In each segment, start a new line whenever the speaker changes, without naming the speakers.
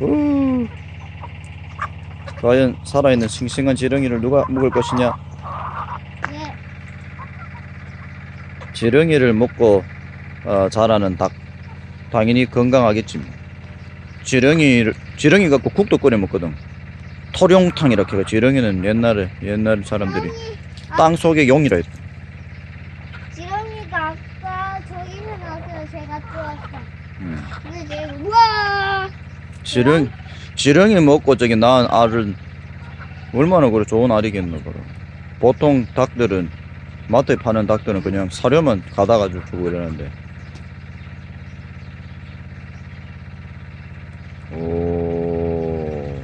우. 과연 살아있는 싱싱한 지렁이를 누가 먹을 것이냐?
네.
지렁이를 먹고 어, 자라는 닭 당연히 건강하겠지. 뭐. 지렁이를 지렁이 갖고 국도 끓여 먹거든. 토룡탕 이렇게 지렁이는 옛날에 옛날 사람들이 땅 속의 용이라 했다.
지렁이가 아까 저기서 나서 제가 뚫었어.
음.
우와.
지렁 지렁이 먹고 저기 낳은 알은 얼마나 그래 좋은 알이겠노 그래. 보통 닭들은 마트에 파는 닭들은 그냥 사료만 가다가 주고 이러는데. 오.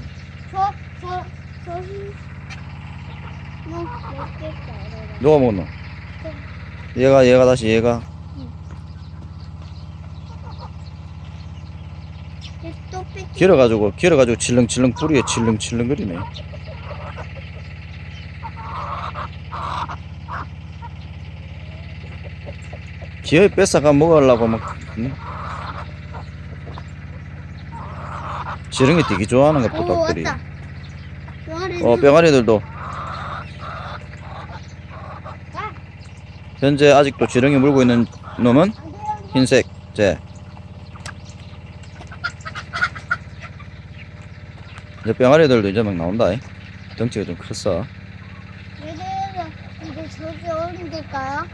누가 먹노? 얘가 얘가 다시 얘가 길어가지고 길어가지고 칠렁칠렁 뿌리에 칠렁칠렁거리네. 기어이 뺏어가 먹으려고 막 응? 지렁이 되게 좋아하는 닭들이.
왔다. 병아리.
어 병아리들도
아,
현재 아직도 지렁이 물고 있는 놈은. 흰색 재. 이제 병아리들도 이제 막 나온다. 이. 덩치가 좀 컸어.
얘들아, 이제 저기 어른 될까요?